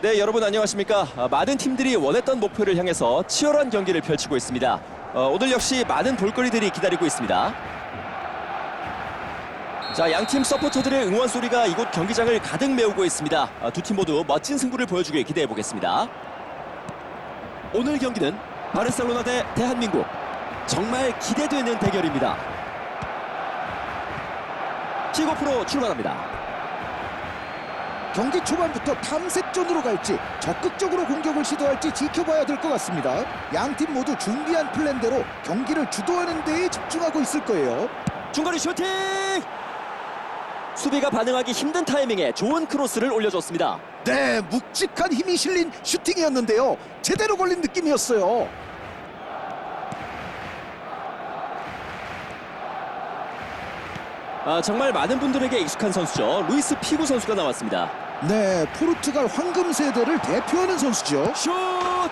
네, 여러분 안녕하십니까? 아, 많은 팀들이 원했던 목표를 향해서 치열한 경기를 펼치고 있습니다. 어, 오늘 역시 많은 볼거리들이 기다리고 있습니다. 자, 양팀 서포터들의 응원 소리가 이곳 경기장을 가득 메우고 있습니다. 아, 두팀 모두 멋진 승부를 보여주길 기대해 보겠습니다. 오늘 경기는 바르셀로나 대 대한민국. 정말 기대되는 대결입니다. 킥오프로 출발합니다. 경기 초반부터 탐색전으로 갈지 적극적으로 공격을 시도할지 지켜봐야 될 것 같습니다. 양 팀 모두 준비한 플랜대로 경기를 주도하는 데에 집중하고 있을 거예요. 중거리 슈팅! 수비가 반응하기 힘든 타이밍에 좋은 크로스를 올려줬습니다. 네, 묵직한 힘이 실린 슈팅이었는데요. 제대로 걸린 느낌이었어요. 아, 정말 많은 분들에게 익숙한 선수죠. 루이스 피구 선수가 나왔습니다. 네, 포르투갈 황금 세대를 대표하는 선수죠. 슛! 어,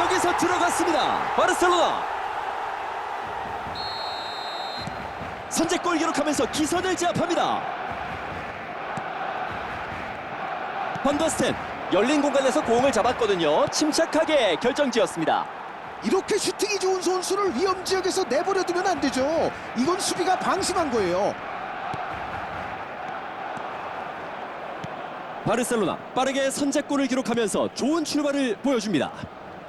여기서 들어갔습니다. 바르셀로나. 선제골 기록하면서 기선을 제압합니다. 헌더스텐 열린 공간에서 공을 잡았거든요. 침착하게 결정지었습니다. 이렇게 슈팅이 좋은 선수를 위험 지역에서 내버려 두면 안 되죠. 이건 수비가 방심한 거예요. 바르셀로나 빠르게 선제골을 기록하면서 좋은 출발을 보여줍니다.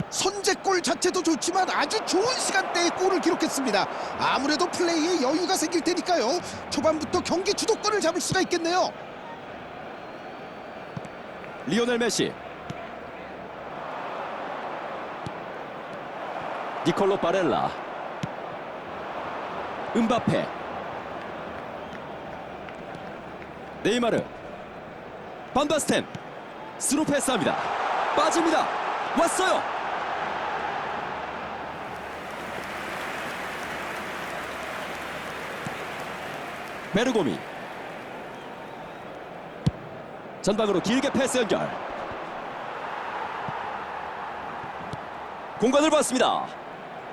선제골 자체도 좋지만 아주 좋은 시간대에 골을 기록했습니다. 아무래도 플레이에 여유가 생길 테니까요. 초반부터 경기 주도권을 잡을 수가 있겠네요. 리오넬 메시 니콜로 바렐라. 음바페. 네이마르. 반바스텐. 스루 패스합니다. 빠집니다. 왔어요. 베르고미. 전방으로 길게 패스 연결. 공간을 봤습니다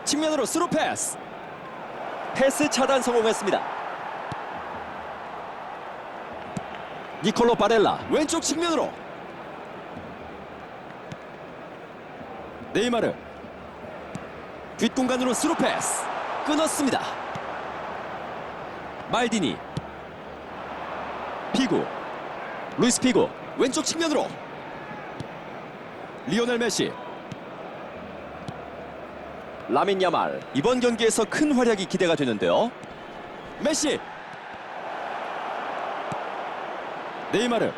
측면으로 스루 패스. 패스 차단 성공했습니다. 니콜로 바렐라 왼쪽 측면으로. 네이마르. 뒷공간으로 스루 패스. 끊었습니다. 말디니. 피구. 루이스 피고 왼쪽 측면으로. 리오넬 메시 라민 야말. 이번 경기에서 큰 활약이 기대가 되는데요. 메시. 네이마르.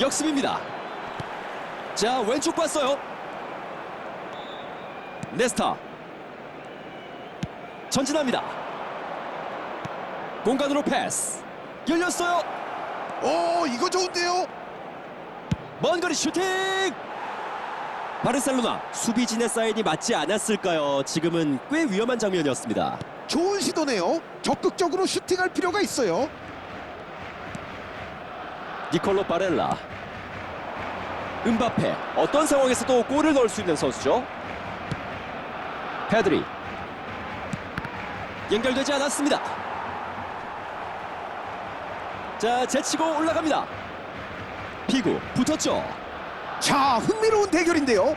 역습입니다. 자 왼쪽 봤어요. 네스타. 전진합니다. 공간으로 패스. 열렸어요. 오, 이거 좋은데요. 먼 거리 슈팅! 바르셀로나 수비진의 사인이 맞지 않았을까요? 지금은 꽤 위험한 장면이었습니다. 좋은 시도네요. 적극적으로 슈팅할 필요가 있어요. 니콜로 바렐라 음바페 어떤 상황에서도 골을 넣을 수 있는 선수죠. 페드리 연결되지 않았습니다. 자 제치고 올라갑니다. 피구 붙었죠. 자, 흥미로운 대결인데요.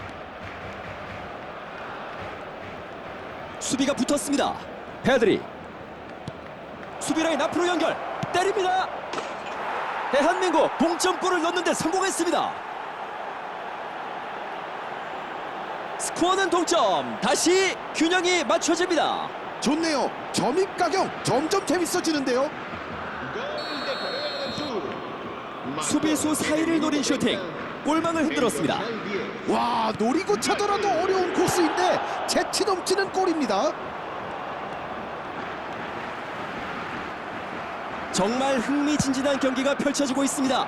수비가 붙었습니다. 페드리 수비라인 앞으로 연결 때립니다. 대한민국 동점골을 넣는데 성공했습니다. 스코어는 동점. 다시 균형이 맞춰집니다. 좋네요. 점입 가경 점점 재밌어지는데요. 수비수 사이를 노린 슈팅. 골망을 흔들었습니다. 와, 노리고 차더라도 어려운 코스인데 재치 넘치는 골입니다. 정말 흥미진진한 경기가 펼쳐지고 있습니다.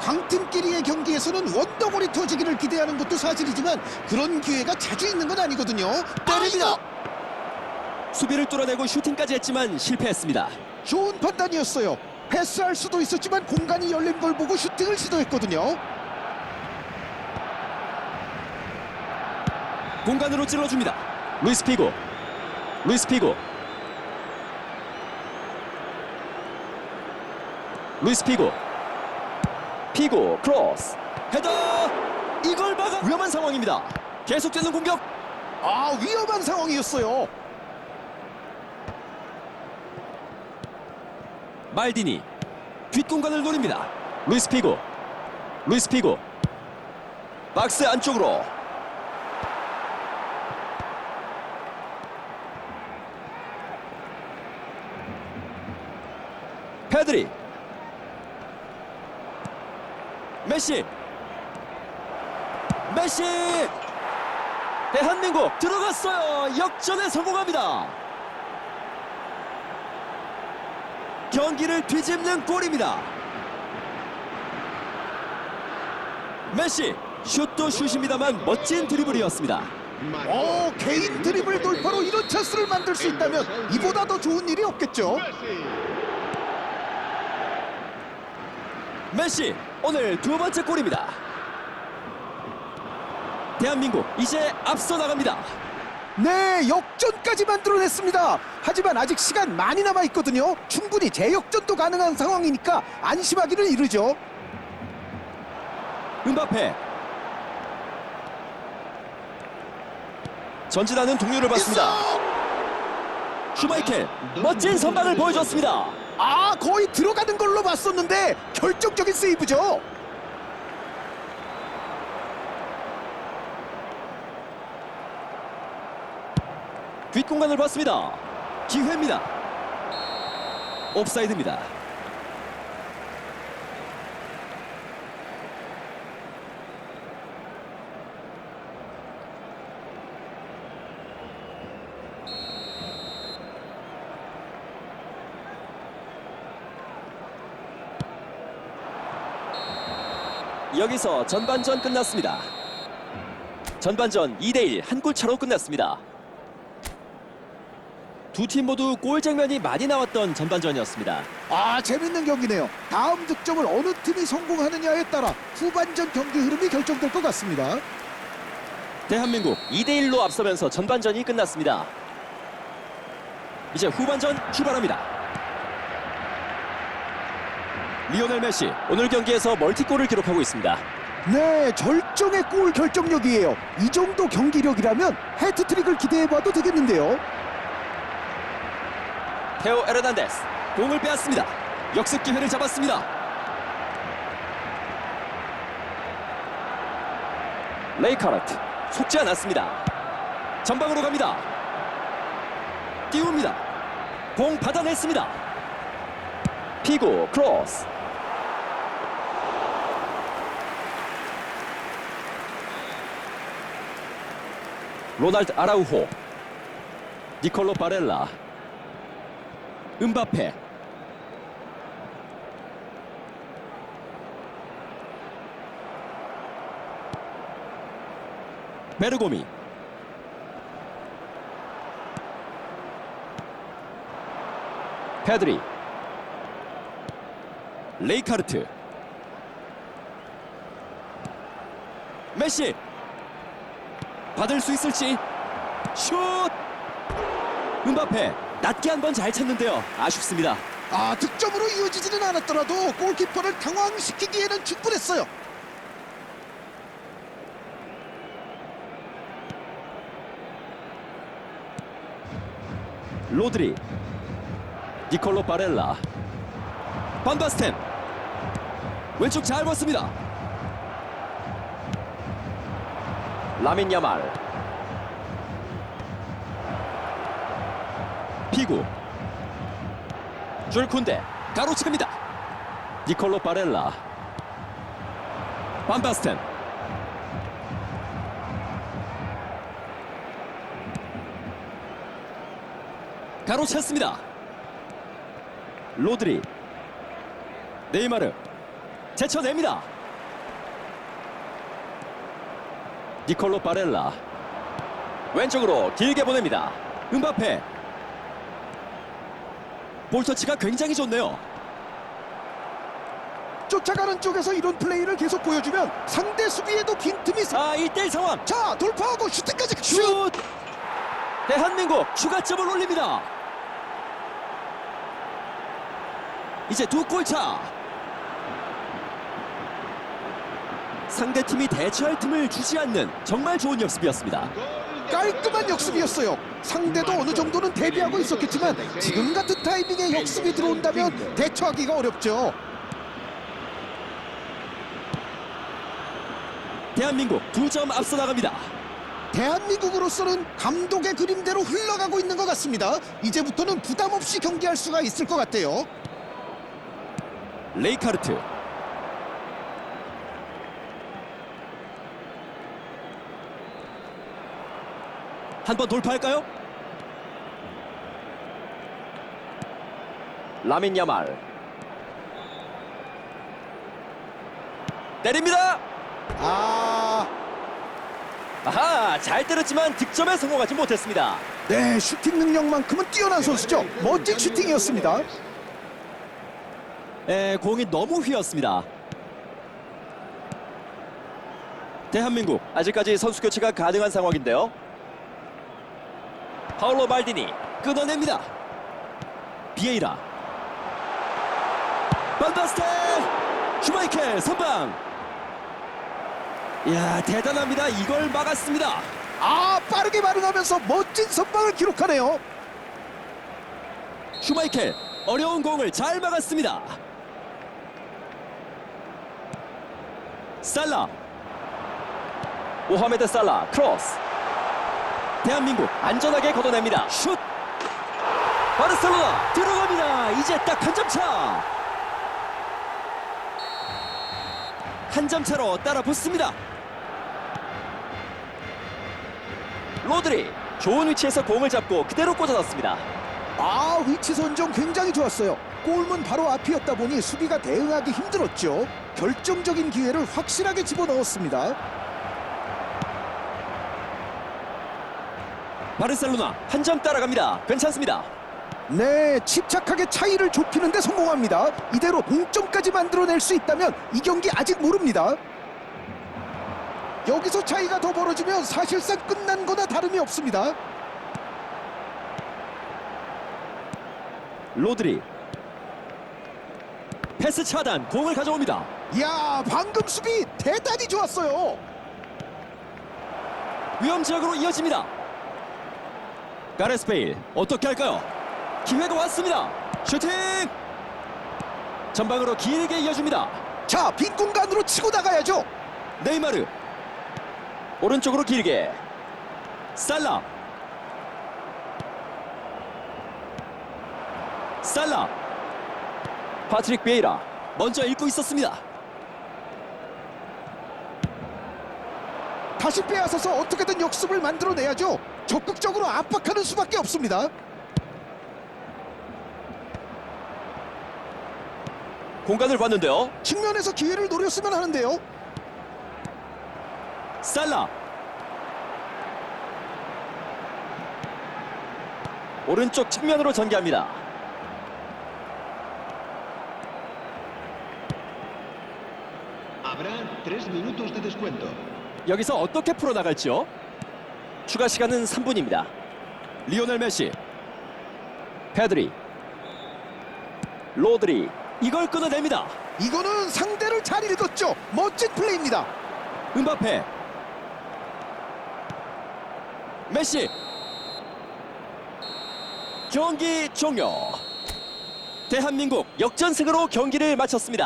강팀끼리의 경기에서는 원더골이 터지기를 기대하는 것도 사실이지만 그런 기회가 자주 있는 건 아니거든요. 때립니다. 수비를 뚫어내고 슈팅까지 했지만 실패했습니다. 좋은 판단이었어요. 패스할 수도 있었지만 공간이 열린 걸 보고 슈팅을 시도했거든요. 공간으로 찔러줍니다. 루이스 피고. 루이스 피고. 루이스 피고. 피고 크로스. 헤더 이걸 막아 위험한 상황입니다. 계속되는 공격 아 위험한 상황이었어요. 말디니 뒷공간을 노립니다. 루이스 피고 루이스 피고 박스 안쪽으로 페드리. 메시. 메시. 대한민국 들어갔어요. 역전에 성공합니다. 경기를 뒤집는 골입니다. 메시 슛도 슛입니다만 멋진 드리블이었습니다. 어 개인 드리블 돌파로 이런 찬스를 만들 수 있다면 이보다 더 좋은 일이 없겠죠. 메시 오늘 두 번째 골입니다 대한민국 이제 앞서 나갑니다 네, 역전까지 만들어냈습니다. 하지만 아직 시간 많이 남아 있거든요. 충분히 재역전도 가능한 상황이니까 안심하기는 이르죠. 은바페 전진하는 동료를 봤습니다 슈마이켈 멋진 선방을 보여줬습니다 아, 거의 들어가는 걸로 봤었는데 결정적인 세이브죠. 뒷공간을 봤습니다. 기회입니다. 옵사이드입니다 여기서 전반전 끝났습니다. 전반전 2대1 한 골 차로 끝났습니다. 두 팀 모두 골 장면이 많이 나왔던 전반전이었습니다. 아, 재밌는 경기네요. 다음 득점을 어느 팀이 성공하느냐에 따라 후반전 경기 흐름이 결정될 것 같습니다. 대한민국 2대1로 앞서면서 전반전이 끝났습니다. 이제 후반전 출발합니다. 리오넬 메시 오늘 경기에서 멀티골을 기록하고 있습니다. 네, 절정의 골 결정력이에요. 이 정도 경기력이라면 해트트릭을 기대해봐도 되겠는데요. 테오 에르난데스 공을 빼앗습니다. 역습 기회를 잡았습니다. 레이카르트 속지 않았습니다. 전방으로 갑니다. 띄웁니다. 공 받아냈습니다. 피고 크로스. 로날드 아라우호 니콜로 바렐라 은바페. 베르고미. 페드리. 레이카르트. 메시 받을 수 있을지. 슛! 은바페 낮게 한번잘 쳤는데요. 아쉽습니다. 아, 득점으로 이어지지는 않았더라도 골키퍼를 당황시키기에는 충분했어요. 로드리 니콜로 바렐라. 반바스텐. 왼쪽 잘 봤습니다 라민 야말. 피구. 줄쿤데. 가로채입니다. 니콜로 바렐라. 반바스텐. 가로챘습니다. 로드리. 네이마르. 제쳐냅니다. 니콜로 바렐라 왼쪽으로 길게 보냅니다. 은바페 볼터치가 굉장히 좋네요. 쫓아가는 쪽에서 이런 플레이를 계속 보여주면 상대 수비에도 빈틈이 생... 아 1대1 상황 자, 돌파하고 슈팅까지 슛! 슛 대한민국 추가점을 올립니다. 이제 두 골 차. 상대팀이 대처할 틈을 주지 않는 정말 좋은 역습이었습니다. 깔끔한 역습이었어요. 상대도 어느 정도는 대비하고 있었겠지만 지금 같은 타이밍에 역습이 들어온다면 대처하기가 어렵죠. 대한민국 두 점 앞서 나갑니다. 대한민국으로서는 감독의 그림대로 흘러가고 있는 것 같습니다. 이제부터는 부담 없이 경기할 수가 있을 것 같아요. 레이카르트 한 번 돌파할까요? 라민 야말 때립니다 아, 아하 잘 때렸지만 득점에 성공하지 못했습니다 네, 슈팅 능력만큼은 뛰어난 선수죠. 멋진 슈팅이었습니다. 에, 공이 너무 휘었습니다. 대한민국 아직까지 선수 교체가 가능한 상황인데요. 파울로 말디니 끊어냅니다. 비에이라 반바스테 슈마이켈 선방 이야 대단합니다. 이걸 막았습니다. 아, 빠르게 반응하면서 멋진 선방을 기록하네요. 슈마이켈 어려운 공을 잘 막았습니다. 살라 모하메드 살라 크로스 대한민국 안전하게 걷어냅니다. 슛 바르셀로나 들어갑니다. 이제 딱 한 점 차. 한 점 차로 따라 붙습니다. 로드리 좋은 위치에서 공을 잡고 그대로 꽂아놨습니다. 아, 위치 선정 굉장히 좋았어요. 골문 바로 앞이었다 보니 수비가 대응하기 힘들었죠. 결정적인 기회를 확실하게 집어넣었습니다. 바르셀로나 한 점 따라갑니다. 괜찮습니다. 네, 침착하게 차이를 좁히는데 성공합니다. 이대로 동점까지 만들어낼 수 있다면 이 경기 아직 모릅니다. 여기서 차이가 더 벌어지면 사실상 끝난 거나 다름이 없습니다. 로드리 패스 차단 공을 가져옵니다. 이야, 방금 수비 대단히 좋았어요. 위험 지역으로 이어집니다. 가레스페일 어떻게 할까요? 기회가 왔습니다. 슈팅 전방으로 길게 이어줍니다. 자, 빈 공간으로 치고 나가야죠. 네이마르 오른쪽으로 길게 살라 살라 파트릭 베이라 먼저 읽고 있었습니다. 다시 빼앗아서 어떻게든 역습을 만들어내야죠. 적극적으로 압박하는 수밖에 없습니다. 공간을 봤는데요. 측면에서 기회를 노렸으면 하는데요. 살라 오른쪽 측면으로 전개합니다. Habrá tres minutos de descuento. 여기서 어떻게 풀어나갈지요? 추가 시간은 3분입니다. 리오넬 메시 페드리 로드리 이걸 끊어냅니다. 이거는 상대를 잘 읽었죠. 멋진 플레이입니다. 음바페 메시 경기 종료 대한민국 역전승으로 경기를 마쳤습니다